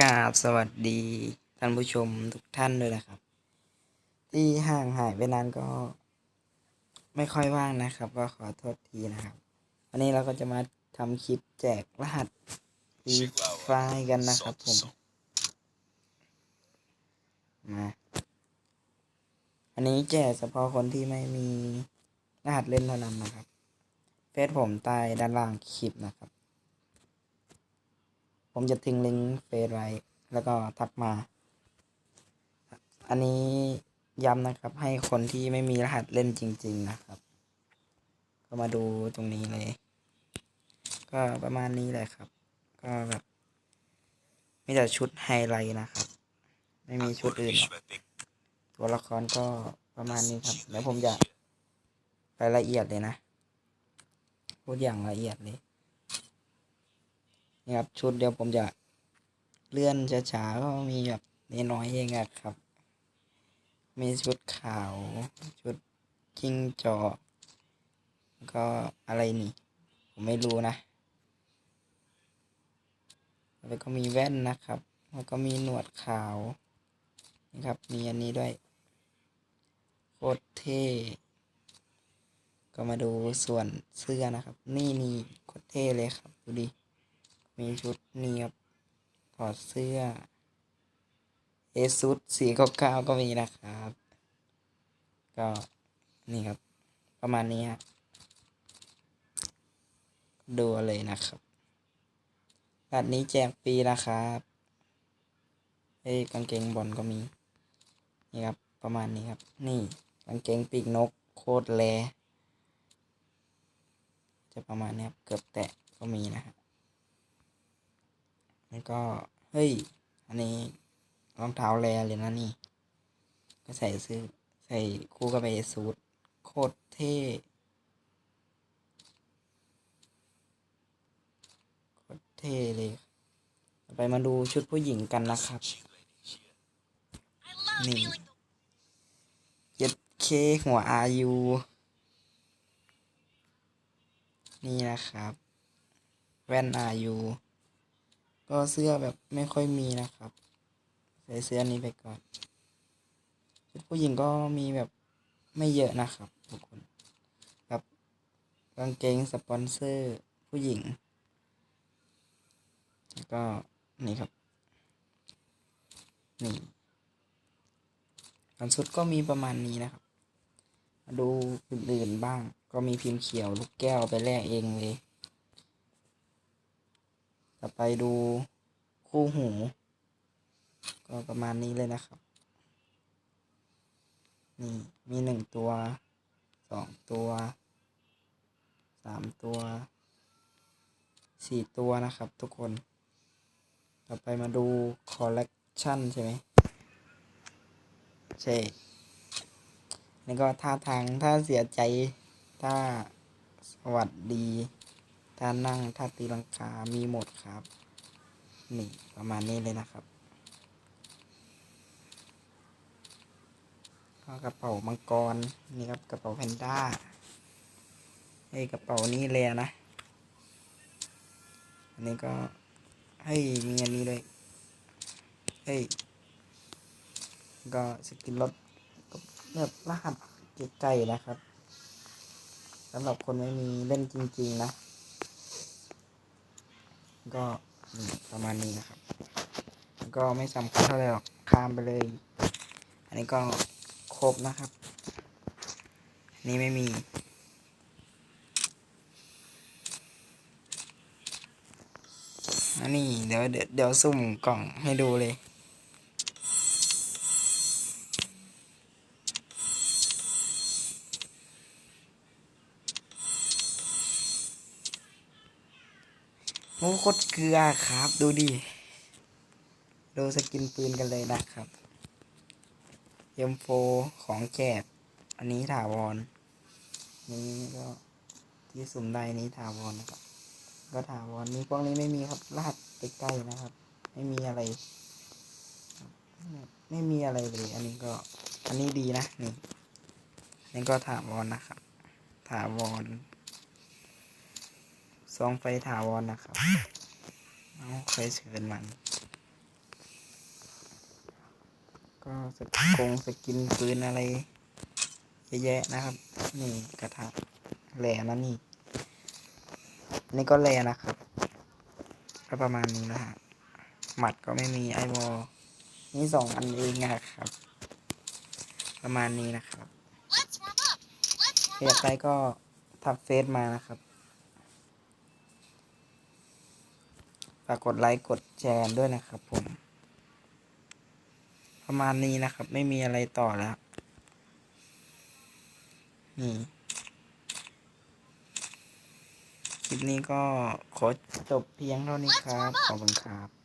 กราบสวัสดีท่านผู้ชมทุกท่านด้วยนะครับ ที่ห่างหายไปนานก็ ไม่ค่อยว่างนะครับ ก็ขอโทษทีนะครับ วันนี้เราก็จะมาทำคลิปแจกรหัสฟีไฟกันนะครับผมมาอันนี้แจกเฉพาะคนที่ไม่มีรหัสเล่นเท่านั้นนะครับเฟซผมใต้ด้านล่างคลิปนะครับ ผมจะทิ้งลิงก์เฟซไว้แล้วก็ทักมา อันนี้ย้ำนะครับ ให้คนที่ไม่มีรหัสเล่นจริง ๆ นะครับ ก็มาดูตรงนี้เลย ก็ประมาณนี้แหละครับ ก็แบบมีแต่ชุดไฮไลท์นะครับ ไม่มีชุดอื่น ตัวละครก็ประมาณนี้ครับ แล้วผมจะไปละเอียดเลยนะ พูดอย่างละเอียดเลย นี่ครับ ชุดเดียวผมจะเลื่อนช้าๆก็มีแบบน้อยๆเองอะครับ มีชุดขาว ชุดจิ้งจอกก็อะไรนี่ ผมไม่รู้นะ แล้วก็มีแว่นนะครับ แล้วก็มีหนวดขาวนี่ครับ มีอันนี้ด้วย โคตรเท่ก็มาดูส่วนเสื้อนะครับ นี่นี่โคตรเท่เลยครับ ดูดิ มีชุดนี้ครับถอดเสื้อเอซุดสีเก้าก็มีนะครับ ก็นี่ครับ ประมาณนี้ฮะดูเลยนะครับบัตรนี้แจกฟรีนะครับเอ้กางเกงบอลก็มีนี่ครับ ประมาณนี้ครับ นี่กางเกงปีกนกโคตรแลจะประมาณนี้ครับ เกือบแตะก็มีนะฮะ แล้วก็ เฮ้ย อันนี้รองเท้าแรเลยนะนี่ ก็ใส่ซื้อใส่คู่กับไอซูทโคตรเท่โคตรเท่เลยไปมาดูชุดผู้หญิงกันนะครับ นี่เย็ดเคหัวอายุนี่นะครับ แว่นอายุ ก็เสื้อแบบไม่ค่อยมีนะครับ ใส่เสื้อนี้ไปก่อนชุดผู้หญิงก็มีแบบไม่เยอะนะครับทุกคนกับกางเกงสปอนเซอร์ผู้หญิง แล้วก็นี่ครับ นี่อันสุดก็มีประมาณนี้นะครับ มาดูอื่นๆบ้าง ก็มีพิมพ์เขียวลูกแก้วไปแลกเองเลย ต่อไปดูคู่หู ก็ประมาณนี้เลยนะครับ นี่ มีหนึ่งตัวสองตัวสามตัวสี่ตัวนะครับทุกคน ต่อไปมาดูคอลเลกชันใช่ไหมใช่นี่ก็ท่าทางถ้าเสียใจถ้าสวัสดี ถ้านั่งถ้าตีลังกา มีหมดครับ นี่ประมาณนี้เลยนะครับก็กระเป๋ามังกร นี่ครับกระเป๋าแพนด้าไอ้กระเป๋านี้เลยนะ อันนี้ก็ให้มีอันนี้เลยเฮ้ยก็สกินรถก็แบบรหัสไกลๆนะครับสำหรับคนไม่มีเล่นจริง ๆ นะ ก็ประมาณนี้นะครับ ก็ไม่สำคัญเท่าไหร่หรอกข้ามไปเลย อันนี้ก็ครบนะครับ นี่ไม่มีอันนี้เดี๋ยวเดี๋ยวเดี๋ยวสุ่มกล่องให้ดูเลย โอ้โคตรเกลือครับ ดูดิดูสกินปืนกันเลยนะครับเอ็มโฟของแจกอันนี้ถาวร นี่ก็ที่สุ่มได้นี้ถาวรนะครับ ก็ถาวรนี้พวกนี้ไม่มีครับรหัสใกล้ๆนะครับ ไม่มีอะไร ไม่มีอะไรเลย อันนี้ก็ อันนี้ดีนะนี่นี่ก็ถาวรนะครับ ถาวร ซองไฟถาวรนะครับเอาเคยเชิญมัน ก็สกงสกินปืนอะไรเยอะแยะนะครับ นี่กระทะแหล่นะนี่ นี่ก็แหล่นะครับ ก็ประมาณนี้นะฮะหมัดก็ไม่มีไอวอลนี่สองอันเองอะครับ ประมาณนี้นะครับเรียกไปก็ทับเฟซมานะครับ ฝากกดไลค์กดแชร์ด้วยนะครับผม ประมาณนี้นะครับ ไม่มีอะไรต่อแล้ว นี่คลิปนี้ก็ขอจบเพียงเท่านี้ครับ ขอบคุณครับ